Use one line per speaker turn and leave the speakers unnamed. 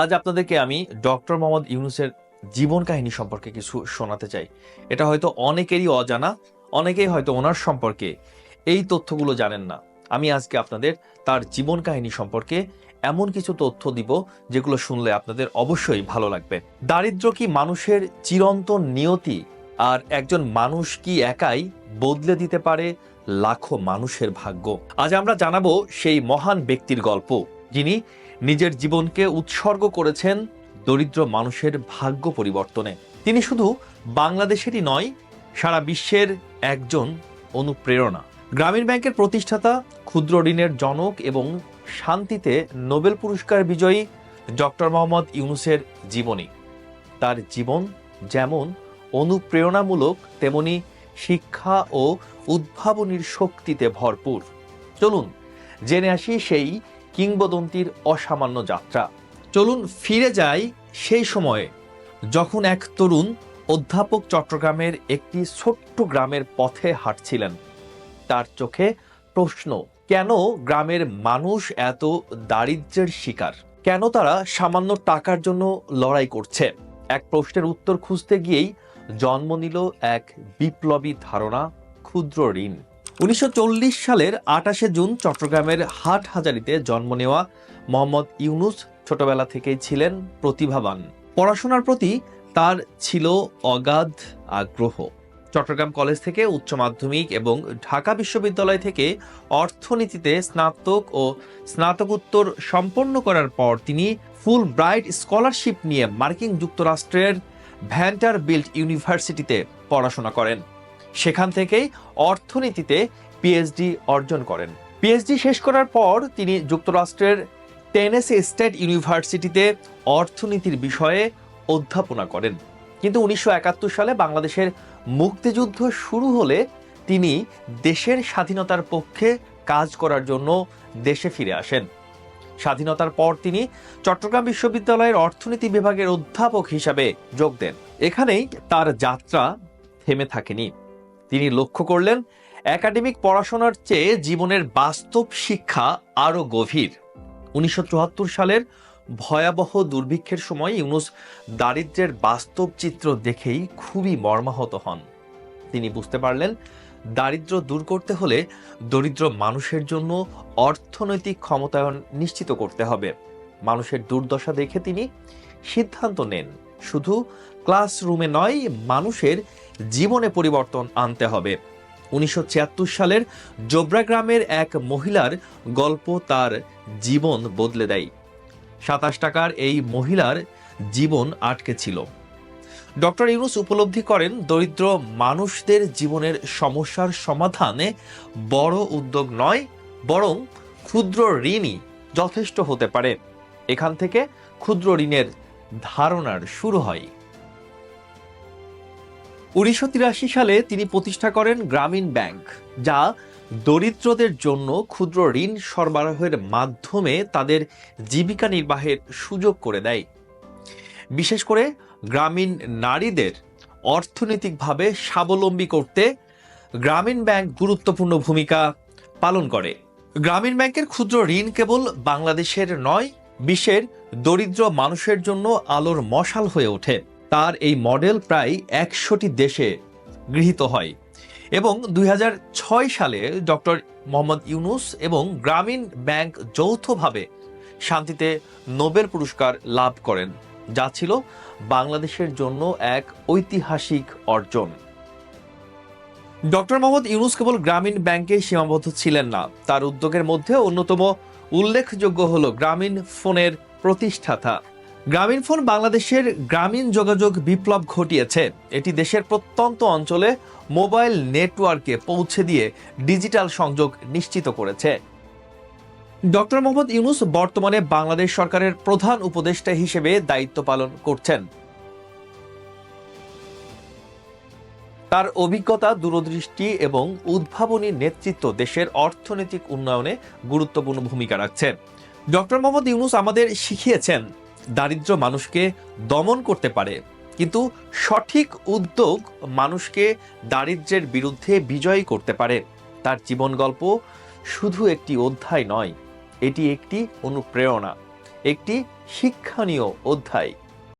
আজ আপনাদেরকে আমি ডক্টর মোহাম্মদ ইউনুসের জীবন কাহিনী সম্পর্কে কিছু শোনাতে চাই। এটা হয়তো অনেকেরই অজানা, অনেকেই হয়তো ওনার সম্পর্কে এই তথ্যগুলো জানেন না। আমি আজকে আপনাদের তার জীবন কাহিনী সম্পর্কে এমন কিছু তথ্য দিব, যেগুলো শুনলে আপনাদের অবশ্যই ভালো লাগবে। দারিদ্র কি মানুষের চিরন্তন নিয়তি? আর একজন মানুষ কি একাই বদলে দিতে পারে লাখো মানুষের ভাগ্য? আজ আমরা জানাব সেই মহান ব্যক্তির গল্প। যিনি নিজের জীবনকে উৎসর্গ করেছেন দরিদ্র মানুষের ভাগ্য পরিবর্তনে। তিনি শুধু বাংলাদেশেরই নয়, সারা বিশ্বের একজন অনুপ্রেরণা। গ্রামীণ ব্যাংকের প্রতিষ্ঠাতা, ক্ষুদ্র ঋণের জনক এবং শান্তিতে নোবেল পুরস্কার বিজয়ী ডক্টর মোহাম্মদ ইউনুসের জীবনী। তার জীবন যেমন অনুপ্রেরণামূলক, তেমনি শিক্ষা ও উদ্ভাবনীর শক্তিতে ভরপুর। চলুন, জেনে আসি সেই কিংবদন্তির অসামান্য যাত্রা। চলুন ফিরে যাই সেই সময়ে, যখন এক তরুণ অধ্যাপক চট্টগ্রামের একটি ছোট্ট গ্রামের পথে হাঁটছিলেন। তার চোখে প্রশ্ন, কেন গ্রামের মানুষ এত দারিদ্র্যের শিকার? কেন তারা সামান্য টাকার জন্য লড়াই করছে? এক প্রশ্নের উত্তর খুঁজতে গিয়েই জন্ম নিল এক বিপ্লবী ধারণা, ক্ষুদ্র ঋণ। উনিশশো চল্লিশ সালের আটাশে জুন চট্টগ্রামের হাট হাজারিতে জন্ম নেওয়া মোহাম্মদ ইউনুস ছোটবেলা থেকেই ছিলেন প্রতিভাবান। পড়াশোনার প্রতি তার ছিল অগাধ আগ্রহ। চট্টগ্রাম কলেজ থেকে উচ্চ মাধ্যমিক এবং ঢাকা বিশ্ববিদ্যালয় থেকে অর্থনীতিতে স্নাতক ও স্নাতকোত্তর সম্পন্ন করার পর তিনি ফুল ব্রাইট স্কলারশিপ নিয়ে মার্কিন যুক্তরাষ্ট্রের ভ্যান্টার বিল্ট ইউনিভার্সিটিতে পড়াশোনা করেন। সেখান থেকেই অর্থনীতিতে পিএইচডি অর্জন করেন। পিএইচডি শেষ করার পর তিনি যুক্তরাষ্ট্রের টেনেসি স্টেট ইউনিভার্সিটিতে অর্থনীতির বিষয়ে অধ্যাপনা করেন। কিন্তু উনিশশো একাত্তর সালে বাংলাদেশের মুক্তিযুদ্ধ শুরু হলে তিনি দেশের স্বাধীনতার পক্ষে কাজ করার জন্য দেশে ফিরে আসেন। স্বাধীনতার পর তিনি চট্টগ্রাম বিশ্ববিদ্যালয়ের অর্থনীতি বিভাগের অধ্যাপক হিসাবে যোগ দেন। এখানেই তার যাত্রা থেমে থাকেনি। তিনি লক্ষ্য করলেন, একাডেমিক পড়াশোনার চেয়ে জীবনের বাস্তব শিক্ষা আরও গভীর। উনিশশো সালের ভয়াবহ দুর্ভিক্ষের সময় ইউনুস দারিদ্র্যের বাস্তব চিত্র দেখেই খুবই মর্মাহত হন। তিনি বুঝতে পারলেন, দারিদ্র্য দূর করতে হলে দরিদ্র মানুষের জন্য অর্থনৈতিক ক্ষমতায়ন নিশ্চিত করতে হবে। মানুষের দুর্দশা দেখে তিনি সিদ্ধান্ত নেন। শুধু ক্লাসরুমে নয়, মানুষের জীবনে পরিবর্তন আনতে হবে। উনিশশো ছিয়াত্তর সালের জোবরা গ্রামের এক মহিলার গল্প তার জীবন বদলে দেয়। সাতাশ টাকার এই মহিলার জীবন আটকে ছিল। ডক্টর ইউনুস উপলব্ধি করেন, দরিদ্র মানুষদের জীবনের সমস্যার সমাধানে বড় উদ্যোগ নয়, বরং ক্ষুদ্র ঋণই যথেষ্ট হতে পারে। এখান থেকে ক্ষুদ্র ঋণের ধারণার শুরু হয়। উনিশশো তিরাশি সালে তিনি প্রতিষ্ঠা করেন গ্রামীণ ব্যাংক, যা দরিদ্রদের জন্য ক্ষুদ্র ঋণ সরবরাহের মাধ্যমে তাদের জীবিকা নির্বাহের সুযোগ করে দেয়। বিশেষ করে গ্রামীণ নারীদের অর্থনৈতিকভাবে স্বাবলম্বী করতে গ্রামীণ ব্যাংক গুরুত্বপূর্ণ ভূমিকা পালন করে। গ্রামীণ ব্যাংকের ক্ষুদ্র ঋণ কেবল বাংলাদেশের নয়, বিশ্বের দরিদ্র মানুষের জন্য আলোর মশাল হয়ে ওঠে। তার এই মডেল প্রায় একশোটি দেশে গৃহীত হয়। এবং দুই হাজার ছয় সালে ডক্টর মোহাম্মদ ইউনুস এবং গ্রামীণ ব্যাংক যৌথভাবে শান্তিতে নোবেল পুরস্কার লাভ করেন, যা ছিল বাংলাদেশের জন্য এক ঐতিহাসিক অর্জন। ডক্টর মোহাম্মদ ইউনুস কেবল গ্রামীণ ব্যাংকে সীমাবদ্ধ ছিলেন না, তার উদ্যোগের মধ্যে অন্যতম উল্লেখযোগ্য হল গ্রামীণ ফোনের প্রতিষ্ঠাতা। গ্রামীণ ফোন বাংলাদেশের গ্রামীণ যোগাযোগ বিপ্লব ঘটিয়েছে। এটি দেশের প্রত্যন্ত অঞ্চলে মোবাইল নেটওয়ার্কে পৌঁছে দিয়ে ডিজিটাল সংযোগ নিশ্চিত করেছে। ডক্টর মোহাম্মদ ইউনুস বর্তমানে বাংলাদেশ সরকারের প্রধান উপদেষ্টা হিসেবে দায়িত্ব পালন করছেন। তার অভিজ্ঞতা, দূরদৃষ্টি এবং উদ্ভাবনী নেতৃত্ব দেশের অর্থনৈতিক উন্নয়নে গুরুত্বপূর্ণ ভূমিকা রাখছে। ডক্টর মোহাম্মদ ইউনুস আমাদের শিখিয়েছেন দারিদ্র মানুষকে দমন করতে পারে। কিন্তু সঠিক উদ্যোগ মানুষকে দারিদ্র্যের বিরুদ্ধে বিজয়ী করতে পারে। তার জীবন গল্প শুধু একটি অধ্যায় নয়, এটি একটি অনুপ্রেরণা, একটি শিক্ষণীয় অধ্যায়।